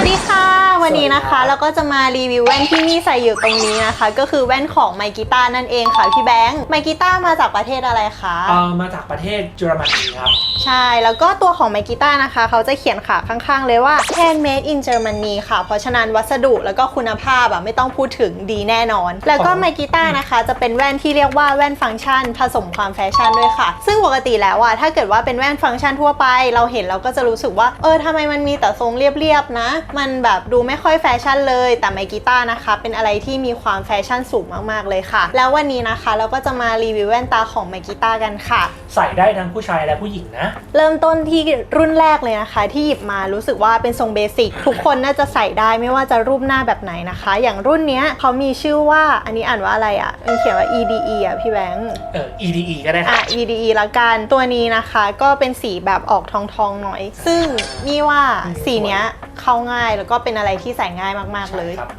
วัสดีค่ะ วันนี้นะคะสวัสดีครับเราก็จะมารีวิวแว่นที่นี่ใส่อยู่ตรงนี้นะคะ ก็คือแว่นของไมกิต้านั่นเองค่ะพี่แบงค์ไมกิต้ามาจากประเทศอะไรคะ เอ่อมาจากประเทศเยอรมนีครับ ใช่ แล้วก็ตัวของไมกิต้านะคะ เขาจะเขียนขาข้างๆ เลยว่า handmade in Germany ค่ะ เพราะฉะนั้นวัสดุแล้วก็คุณภาพอะไม่ต้องพูดถึงดีแน่นอน แล้วก็อ๋อไมกิต้านะคะ จะเป็นแว่นที่เรียกว่าแว่นฟังก์ชัน ผสมความแฟชั่นด้วยค่ะ ซึ่งปกติแล้วอะถ้าเกิดว่าเป็นแว่นฟังก์ชันทั่วไป เราเห็นเราก็จะรู้สึกว่า เออทำไมมันมีแต่ทรงเรียบๆนะ มันแบบดูไม่ค่อยแฟชั่นเลย แต่ไมกิต้านะคะ เป็นอะไรที่มีความแฟชั่นสูงมากๆเลยค่ะ แล้ววันนี้นะคะเราก็จะมารีวิวแว่นตาของไมกิต้ากันค่ะ ใส่ได้ทั้งผู้ชายและผู้หญิงนะเริ่มต้นที่รุ่นแรกเลยนะคะ ที่หยิบมารู้สึกว่าเป็นทรงเบสิกทุกคนน่าจะใส่ได้ไม่ว่าจะรูปหน้าแบบไหนนะคะ อย่างรุ่นเนี้ยเขามีชื่อว่าอันนี้อ่านว่าอะไรอะ่ะมันเขียนว่า EDE อะพี่แบงค์เออ EDE ก็ได้คอะรับ EDE ละกันตัวนี้นะคะ ก็เป็นสีแบบออกทองทองๆหน่อย ซึ่งนี่ว่าสีเนี้ย เข้าง่ายแล้วก็เป็นอะไรที่ใส่ง่ายมากๆเลยใช่ครับ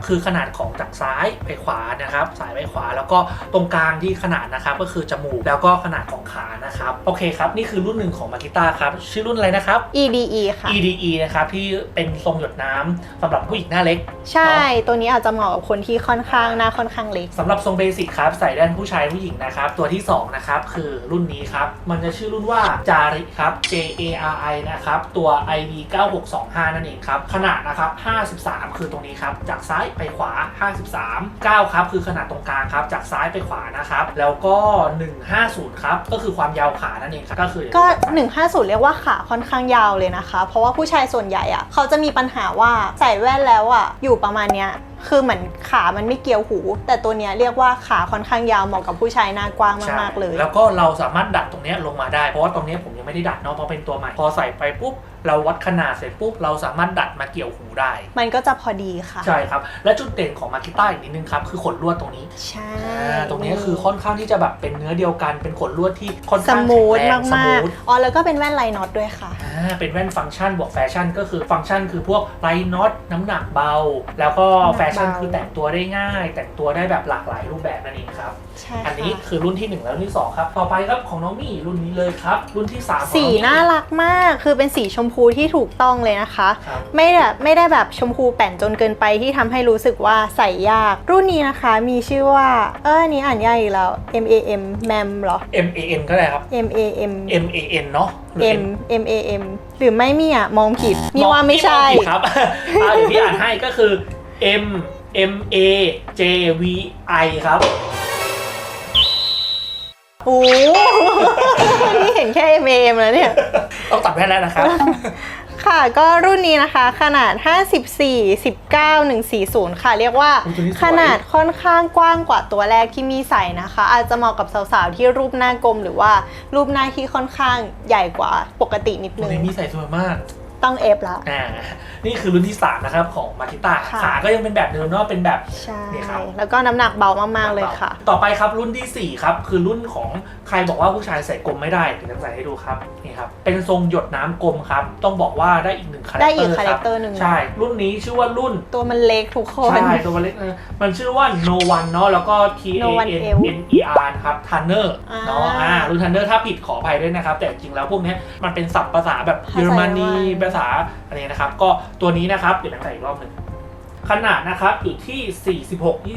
53 คือขนาดของจากซ้ายไปขวานะครับ สายไปขวา แล้วก็ตรงกลางที่ขนาดนะครับ ก็คือจมูก แล้วก็ขนาดของขานะครับ โอเคครับ นี่คือรุ่นหนึ่งของมากิต้าครับ ชื่อรุ่นอะไรนะครับ EDE ค่ะ EDE นะครับ ที่เป็นทรงหยดน้ำสำหรับผู้หญิงหน้าเล็ก ใช่ ตัวนี้อาจจะเหมาะกับคนที่ค่อนข้างหน้าค่อนข้างเล็ก สำหรับทรงเบสิกครับ ใส่ได้ทั้งผู้ชายผู้หญิงนะครับ ตัวที่ 2 นะครับ คือรุ่นนี้ครับ มันจะชื่อรุ่นว่าจาริครับ J A R I นะครับ ตัว ID 9625นั่นเองครับ ขนาดนะครับ 53 คือตรงนี้ครับ จากซ้ายไปขวา 53 9 ครับ คือขนาดตรงกลางครับ จากซ้ายไปขวานะครับ แล้วก็ 150 ครับ ก็คือความยาวขานั่นเองครับ ก็คือ ก็ 150 เรียกว่าขาค่อนข้างยาวเลยนะคะ เพราะว่าผู้ชายส่วนใหญ่อะเขาจะมีปัญหาว่าใส่แว่นแล้วอะอยู่ประมาณเนี้ย คือเหมือนขามันไม่เกี่ยวหู แต่ตัวเนี้ยเรียกว่าขาค่อนข้างยาวเหมาะกับผู้ชายหน้ากว้างมากๆเลยใช่แล้วก็เราสามารถดัดตรงเนี้ยลงมาได้ เพราะว่าตรงเนี้ยผมยังไม่ได้ดัดเนาะเพราะเป็นตัวใหม่ พอใส่ไปปุ๊บ เราวัดขนาดเสร็จปุ๊บ เราสามารถดัดมาเกี่ยวหูได้ มันก็จะพอดีค่ะ ใช่ครับ และจุดเด่นของมาคิต้าอีกนิดนึงครับ คือขนลวดตรงนี้ใช่ อ่าตรงนี้คือค่อนข้างที่จะแบบเป็นเนื้อเดียวกัน เป็นขนลวดที่ค่อนสข้างมูทแข็งแรงมากสมูทๆ อ๋อ แล้วก็เป็นแว่นไลน์น็อตด้วยค่ะ อ่า เป็นแว่นฟังก์ชันบวกแฟชั่น ก็คือฟังก์ชันคือพวกไลท์น็อตน้ำหนักเบา แล้วก็น้ำหนักเบาแฟชั่นคือแต่งตัวได้ง่าย แต่งตัวได้แบบหลากหลายรูปแบบนั่นเองครับใช่อันนี้ค่ะคือรุ่นที่หนึ่งแล้วรุ่นที่สองครับ ต่อไปครับของน้องมี่รุ่นนี้เลยครับ รุ่นที่สามของสีองมี่ น่ารักมาก คือเป็นสีชมพูที่ถูกต้องเลยนะคะ ครับ ไม่แบบไม่ได้แบบชมพูแป่นจนเกินไปที่ทำให้รู้สึกว่าใส่ยาก รุ่นนี้นะคะ มีชื่อว่า เอออันนี้อ่านยากอีกแล้ว M A M MAM เหรอ M A N ก็ได้ครับ M A M M A N เนาะหรือ M M A M หรือไม่มีอะ มองผิด นี่ว่าไม่ใช่องผิดครับ อ่าเดี๋ยวพี่อ่านให้ก็คือ M M A J V I ครับ โอ้โห นี่เห็นแค่ M A M แล้วเนี่ย ต้องตัดแว่นแล้วนะครับ ค่ะ ก็รุ่นนี้นะคะขนาด 54 19 140 ค่ะ เรียกว่าโอ้ยตัวนี้สวยขนาดค่อนข้างกว้างกว่าตัวแรกที่มีใส่นะคะ อาจจะเหมาะกับสาวๆ ที่รูปหน้ากลมหรือว่ารูปหน้าที่ค่อนข้างใหญ่กว่าปกตินิดตัวนึงนี้มีใส่สวยมาก ต้องเอฟแล้ว อ่านี่คือรุ่นที่3นะครับของมาคิต้าค่ะ ขาก็ยังเป็นแบบเดิมเนาะเป็นแบบ ใช่ นี่ครับ แล้วก็น้ำหนักเบามาก ๆ เลยค่ะ ต่อไปครับรุ่นทีสี่4ครับคือรุ่นของใครบอกว่าผู้ชายใส่กลมไม่ได้เดี๋ยวจะใส่ให้ดูครับนี่ครับเป็นทรงหยดน้ำกลมครับ ต้องบอกว่าได้อีกหนึ่งคาแรคได้เตอีอกร์คาคแรรัคเตอร์หนึ่งใช่ รุ่นนี้ชื่อว่ารุ่น ตัวมันเล็กทุกคน ใช่ตัวเล็กนะมันชื่อว่า no one เนาะแล้วก็ T A No One N L N E R นะครับ Tanner อ่าเนาะอ่ารุ่น Tanner ถ้าผิดขออภัยด้วยนะครับ แต่จริงๆแล้วพวกเนี้ยมันเป็นศัพท์ภาษาแบบเยอรมนีภาษาเยอรมัน ภาษาอะไรนะครับ ก็ตัวนี้นะครับเดี๋ยวใส่อีกรอบหนึ่งขนาดนะครับอยู่ที่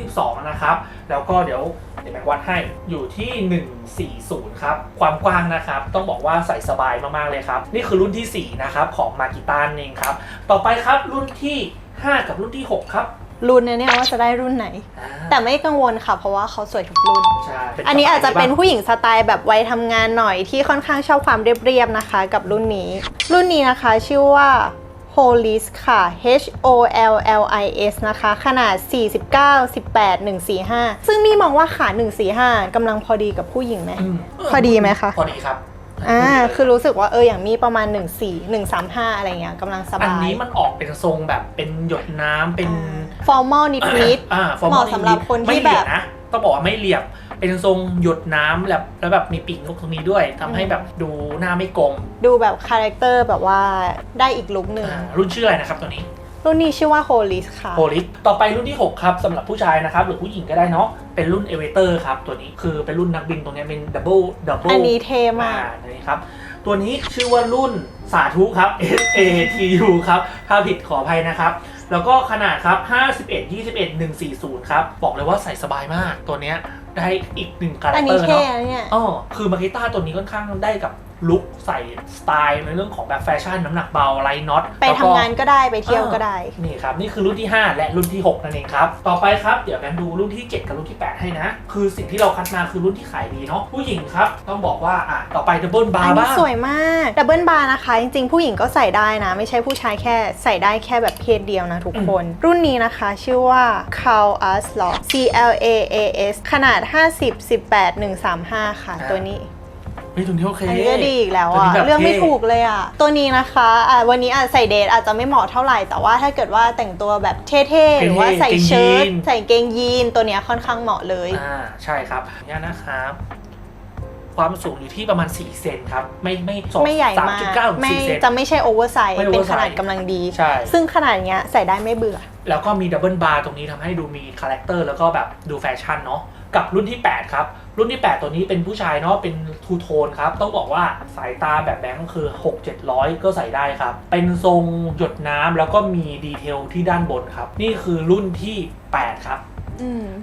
46 22 นะครับ แล้วก็เดี๋ยวเดี๋ยวแบงค์วัดให้อยู่ที่ 140 ครับ ความกว้างนะครับ ต้องบอกว่าใส่สบายมาก ๆ เลยครับ นี่คือรุ่นทีสี่4 นะครับ ของมากิต้าเองครับ ต่อไปครับรุ่นที่ 5 กับรุ่นที่ 6 ครับ รุ่นนะเนี่ยว่าจะได้รุ่นไหนอ่าแต่ไม่กังวลค่ะ เพราะว่าเขาสวยทุกรุ่น ใช่อันนี้อาจจะเป็นผู้หญิงสไตล์แบบวัยทำงานหน่อยที่ค่อนข้างชอบความเรียบๆนะคะ กับรุ่นนี้ รุ่นนี้นะคะชื่อว่า Holis ค่ะ H O L L I S นะคะ ขนาด 49 18 145 ซึ่งมีมองว่าขา 145กำลังพอดีกับผู้หญิงไหมมพอดีไหมคะ พอดีครับ อ่าคือรู้สึกว่าเอออย่างมีประมาณ 14 135 อะไรเงี้ยกำลังสอันบายนี้มันออกเป็นทรงแบบเป็นหยดน้ำเป็นฟอร์มอลนิดอ่าเหมาะสำหรับคนที่ไม่เหลี่ยมแบบนะต้องบอกว่าไม่เหลี่ยมเป็นทรงหยดน้ำแบบแล้วแบบมีปีกนกตรงนี้ด้วยทำให้แบบดูหน้าไม่กลมๆดูแบบคาแรคเตอร์แบบว่าได้อีกลุคหนึ่งอ่ารุ่นชื่ออะไรนะครับตัวนี้ รุ่นนี้ชื่อว่า Holis ค่ะ โพลิสต่อไปรุ่นที่ 6 ครับสำหรับผู้ชายนะครับ หรือผู้หญิงก็ได้เนาะเป็นรุ่นเอเวเตอร์ครับตัวนี้คือเป็นรุ่นนักบินตรงเนี้ยเป็นดับเบิลดับเบิลอันนี้เท่มากอันนี้ครับ ตัวนี้ชื่อว่ารุ่นสาธุครับ S A T U ครับ ถ้าผิดขออภัยนะครับ แล้วก็ขนาดครับ 51 21 140 ครับ บอกเลยว่าใส่สบายมากตัวเนี้ยได้อีกหนึ่งคาแรอัคนเตนี้อร์เท่เนาะนะเนี่ย อ๋อคือมาริต้าตัวนี้ค่อนข้างได้กับ ลุคใส่สไตล์ในเรื่องของแบบแฟชั่นน้ำหนักเบาไลท์น็อตไปทำงานก็ได้ไปเที่ยวก็ได้ นี่ครับ นี่คือรุ่นที่ 5 และรุ่นที่ 6 นั่นเองครับ ต่อไปครับ เดี๋ยวกันดูรุ่นที่ 7 กับรุ่นที่ 8 ให้นะ คือสิ่งที่เราคัดมาคือรุ่นที่ขายดีเนาะผู้หญิงครับ ต้องบอกว่าอะต่อไปดับเบิลบาอันร์นี้บ้างสวยมากดับเบิลบาร์นะคะ จริงๆ ผู้หญิงก็ใส่ได้นะ ไม่ใช่ผู้ชายแค่ใส่ได้แค่แบบเพศเดียวนะทุกคน รุ่นนี้นะคะชื่อว่า c a l a s l o C L A A S ขนาด 50 18 135 ค่ะ ตัวนี้ เฮ้ยตัวนี้โอเคอันนี้ก็ดีอีกแล้วตัวอะนี้แบบเรื่องไม่ท่ถูกเลยอะ ตัวนี้นะคะอะวันนี้อาจใส่เดทอาจจะไม่เหมาะเท่าไหร่ แต่ว่าถ้าเกิดว่าแต่งตัวแบบเท่ๆ หรือว่าใส่เชิ้ตใส่เกงยีนตัวเนี้ยค่อนข้างเหมาะเลย อ่าใช่ครับเนี่ยนะครับ ความสูงอยู่ที่ประมาณ 4 เซนครับ ไม่ไม่สองไม่ใหญ่สามมาก จุดเก้าถึงไม่สี่เซน จะไม่ใช่โอเวอร์ไซส์ ไม่เป็น oversize ขนาดกำลังดี ใช่ ซึ่งขนาดเนี้ยใส่ได้ไม่เบื่อ แล้วก็มีดับเบิลบาร์ตรงนี้ทำให้ดูมีคาแรคเตอร์แล้วก็แบบดูแฟชั่นเนาะกับรุ่นที่ 8 ครับ รุ่นที่ 8 ตัวนี้เป็นผู้ชายเนาะเป็นทูโทนครับ ต้องบอกว่าสายตาแบบแบงค์ก็คือ 6 700 ก็ใส่ได้ครับ เป็นทรงหยดน้ำแล้วก็มีดีเทลที่ด้านบนครับ นี่คือรุ่นที่ 8 ครับ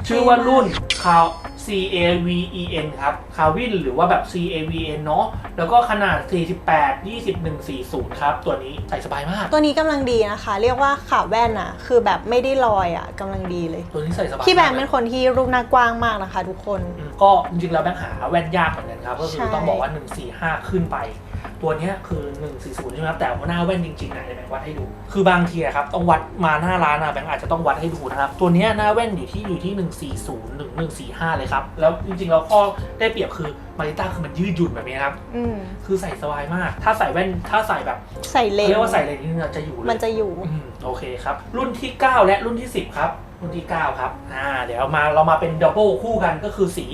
ชื่อว่ารุ่น c a C A V E N ครับคาวินหรือว่าแบบ C A V N เนาะแล้วก็ขนาด 48 21 40 ครับ ตัวนี้ใส่สบายมาก ตัวนี้กำลังดีนะคะ เรียกว่าขาแว่นอะคือแบบไม่ได้ลอยอะกำลังดีเลย ตัวนี้ใส่สบายพี่แบงค์มากเป็นคนที่รูปหน้ากว้างมากนะคะ ทุกคนอืมก็จริงๆแล้วแบงค์หาแว่นยากเหมือนกันครับ ก็คือใช่ต้องบอกว่า 145 ขึ้นไป ตัวเนี้ยคือ 140 ใช่ไหมครับ แต่ว่าหน้าแว่นจริงๆนะเดี๋ยวแบงค์วัดให้ดู คือบางทีอะครับต้องวัดมาหน้าร้านอะแบงค์อาจจะต้องวัดให้ดูนะครับ ตัวเนี้ยหน้าแว่นอยู่ที่อยู่ที่ 140ถึง145 เลยครับ แล้วจริงๆแล้วข้อได้เปรียบคือมาริต้าคือมันยืดหยุ่นแบบนี้ครับ อืมคือใส่สบายมาก ถ้าใส่แว่นถ้าใส่แบบใส่เลนเรียกว่าใส่อะไรนี่จะอยู่เลยมันจะอยู่ อืมโอเคครับ รุ่นที่ 9 และรุ่นที่ 10 ครับ รุ่นที่ 9 ครับ อ่า เดี๋ยวมาเรามาเป็นดับเบิลคู่กันก็คือสี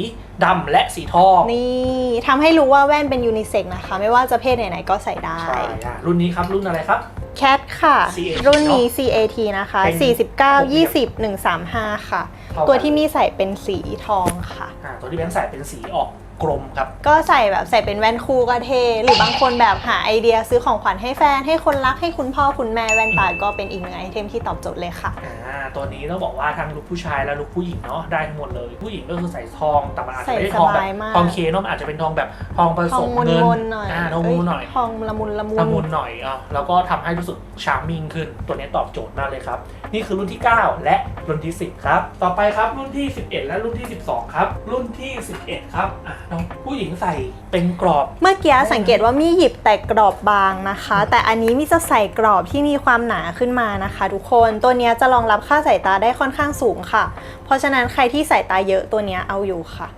ดำและสีทองนี่ทำให้รู้ว่าแว่นเป็นยูนิเซ็กนะคะ ไม่ว่าจะเพศไหนๆก็ใส่ได้ ใช่อะรุ่นนี้ครับรุ่นอะไรครับ แคทค่ะ CAT รุ่นนี้ CAT นะคะ เป็น49 20 135 ค่ะ เท่ากัน ตัวที่มีใส่เป็นสีทองค่ะ อ่าตัวที่แบงค์ใส่เป็นสีออก กลมครับ ก็ใส่แบบใส่เป็นแว่นคู่ก็เท่หรือบางคนแบบหาไอเดียซื้อของขวัญให้แฟน ให้คนรักให้คุณพ่อคุณแม่แว่นตาก็เป็นอีกหนึ่งไอเทมที่ตอบโจทย์เลยค่ะอ่าตัวนี้ต้องบอกว่าทั้งลูกผู้ชายและลูกผู้หญิงเนาะได้ทั้งหมดเลย ผู้หญิงก็คือใส่ทองแต่มันอาจจะไม่ได้ทองแบใส่บสบายมากทองเคเนาะมันอาจจะเป็นทองแบบทองผทสองมมนเงินมนๆหน่อยอ่าทองมูลหน่อยเทองละมุนละมุนละมุนหน่อยอะแล้วก็ทำให้รู้สึกชาร์มมิ่งขึ้น ตัวนี้ตอบโจทย์มากเลยครับ นี่คือรุ่นที่ 9 และรุ่นที่ 10 ครับ ต่อไปครับรุ่นที่ 11 และรุ่นที่ 12 ครับ รุ่นที่ 11 ครับอะน้องผู้หญิงใส่เป็นกรอบ เมื่อกี้สังเกตว่ามีหยิบแต่กรอบบางนะคะ แต่อันนี้มีจะใส่กรอบที่มีความหนาขึ้นมานะคะ ทุกคนตัวเนี้ยจะรองรับค่าสายตาได้ค่อนข้างสูงค่ะ เพราะฉะนั้นใครที่สายตาเยอะตัวเนี้ยเอาอยู่ค่ะอ่า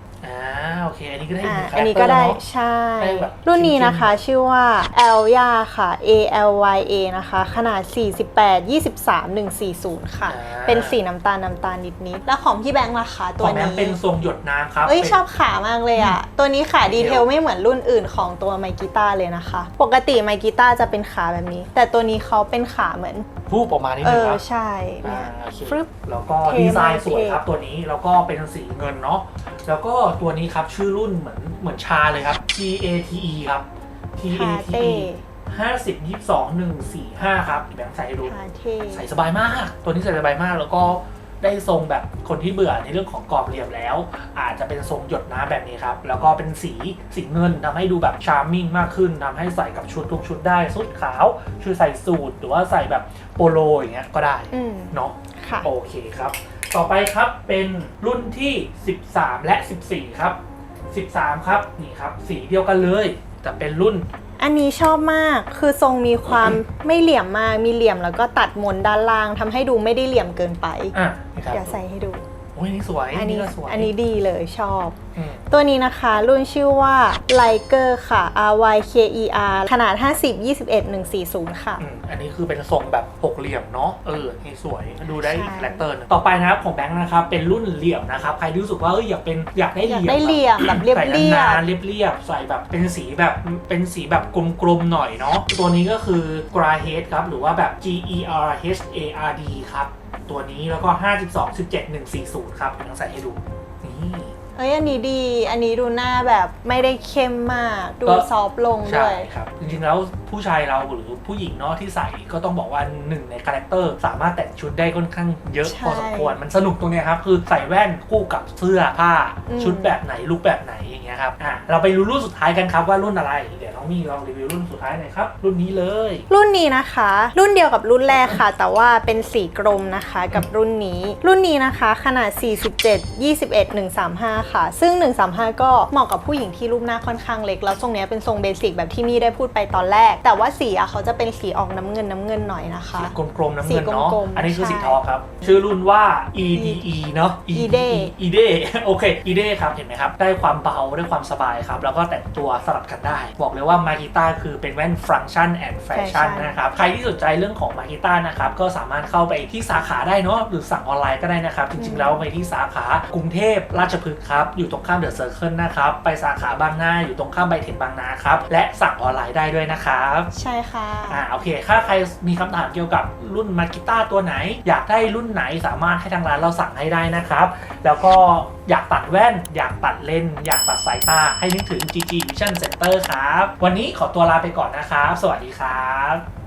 โอเค อันนี้ก็ได้อ่าหงอันนี้ก็ได้คาแรคเตอร์เนอะใช่ได้แบบรุ่นนี้นะคะชื่อว่า a l y a ค่ะ A L Y A นะคะ ขนาด 48 23 140 ค่ะอ่าเป็นสีน้ำตาลน้ำตาลนิดๆแล้วของพี่แบงค์ล่ะคะตัวของแบงนี้ค์เป็นทรงหยดน้ำครับเอ้ยป็นชอบขามากเลยอะ ตัวนี้ขาดีเทลไม่เหมือนรุ่นอื่นของตัวไมกิต้าเลยนะคะ ปกติไมกิต้าจะเป็นขาแบบนี้ แต่ตัวนี้เขาเป็นขาเหมือนรูปออกมานิดเอนึงอครับใช่เนี่อ่ายโอเคฟรึบแล้วก็เท่ดีไซน์มากสวยเท่ครับตัวนี้แล้วก็เป็นสีเงินเนาะแล้วก็ตัวนี้ครับชื่อรุ่นเหมือนเหมือนชาเลยครับ T A T E ครับ T A คา T เต้ E ห้าสิบยี่สองหนึ่งสี่ห้าครับแบงค์ใส่ให้ดู คาเท่ใส่สบายมาก ตัวนี้ใส่สบายมาก แล้วก็ได้ทรงแบบคนที่เบื่อในเรื่องของกรอบเหลี่ยมแล้ว อาจจะเป็นทรงหยดน้ำแบบนี้ครับ แล้วก็เป็นสีสีเงินทำให้ดูแบบชาร์มมิ่งมากขึ้นทำให้ใส่กับชุดทุกชุดได้ชุดขาว ชุดใส่สูทหรือว่าใส่แบบโปโลอย่างเงี้ยก็ได้อืม เนาะ ค่ะ โอเคครับ ต่อไปครับเป็นรุ่นที่ 13 และ 14 ครับ 13 ครับนี่ครับ สีเดียวกันเลย แต่เป็นรุ่น อันนี้ชอบมากคือทรงมีความไม่เหลี่ยมมากมีเหลี่ยมแล้วก็ตัดมนด้านล่างทำให้ดูไม่ได้เหลี่ยมเกินไป อะนี่ครับ เดี๋ยวใส่ให้ดูโอ้ยนี่สวยอันนี้ก็สวยอันนี้ดีเลยชอบ อืมตัวนี้นะคะรุ่นชื่อว่า l i g e r ค่ะ R Y K E R ขนาด 50 21 140 ค่ะ อืมอันนี้คือเป็นทรงแบบหกเหลี่ยมเนาะเออนี่สวยดูได้อีกใช่ คาแรคเตอร์หนึงต่อไปนะครับของแบงค์นะครับเป็นรุ่นเหลี่ยมนะครับใครที่รู้สึกว่าเอออยากเป็นอยากได้เหอยากลี่ยมได้เหลี่ยมแบบเรียบใส่เรียนานบๆเรียบเรียบๆใส่แบบเป็นสีแบบเป็นสีแบบกลมๆหน่อยเนาะตัวนี้ก็คือ g r a h e a d ครับหรือว่าแบบ G E R H A R D ครับ ตัวนี้แล้วก็ 52 17 140 ครับเดี๋ยวต้องใส่ให้ดู นี่เอเอ้ยอันนี้ดี อันนี้ดูหน้าแบบไม่ได้เข้มมาก ดูก็ ซอฟต์ลงด้ใช่วย ครับ จริงๆแล้ว ผู้ชายเราหรือผู้หญิงเนาะที่ใส่ก็ต้องบอกว่าหนึ่งในคาแรคเตอร์สามารถแต่งชุดได้ค่อนข้างเยอะใช่พอสมควรมันสนุกตรงเนี้ยครับคือใส่แว่นคู่กับเสื้อผ้าอืม ชุดแบบไหนลุคแบบไหนอย่างเงี้ยครับอะเราไปรู้รุ่นสุดท้ายกันครับว่ารุ่นอะไร เดี๋ยวน้องมี่ลองรีวิวรุ่นสุดท้ายหน่อยครับรุ่นนี้เลย รุ่นนี้นะคะ รุ่นเดียวกับรุ่นแรกค่ะ แต่ว่าเป็นสีกรมนะคะกับรุ่นนี้ รุ่นนี้นะคะขนาด 47 21 135 ค่ะ ซึ่ง 135 ก็เหมาะกับผู้หญิงที่รูปหน้าค่อนข้างเล็ก แล้วทรงเนี้ยเป็นทรงเบสิกแบบที่มี่ได้พูดไปตอนแรกแต่ว่าสีอะเขาจะเป็นสีออกน้ำเงินน้ำเงินหน่อยนะคะ สีกลมๆน้ำสีเงินเนาะกลมๆอันนี้คือสีใช่ทองครับ ชื่อรุ่นว่า EDE เนาะ EDE EDE โอเค EDE ครับเห็นไหมครับ ได้ความเบาได้ความสบายครับ แล้วก็แต่งตัวสลับกันได้ บอกเลยว่ามาคิต้าคือเป็นแว่นฟัง c t ชันแอนด์แฟชั่น Fashion นะครับ ใครที่สนใจเรื่องของมาคิต้านะครับ ก็สามารถเข้าไปที่สาขาได้เนาะ หรือสั่งออนไลน์ก็ได้นะครับ จริงๆแล้วไปที่สาขากรุงเทพราชพฤกษ์ครับ อยู่ตรงข้ามเดอะเซอร์เคิลนะครับ ไปสาขาบางนาอยู่ตรงข้ามไบเทนบางนาครับ และสั่งออนไลน์ได้ด้วยนะครับใช่ค่ะ อ่าโอเค ถ้าใครมีคำถามเกี่ยวกับรุ่นมากิต้าตัวไหน อยากได้รุ่นไหนสามารถให้ทางร้านเราสั่งให้ได้นะครับ แล้วก็อยากตัดแว่น อยากตัดเลนส์อยากตัดสายตาให้นึกถึง GG Vision Center ครับ วันนี้ขอตัวลาไปก่อนนะครับ สวัสดีครับ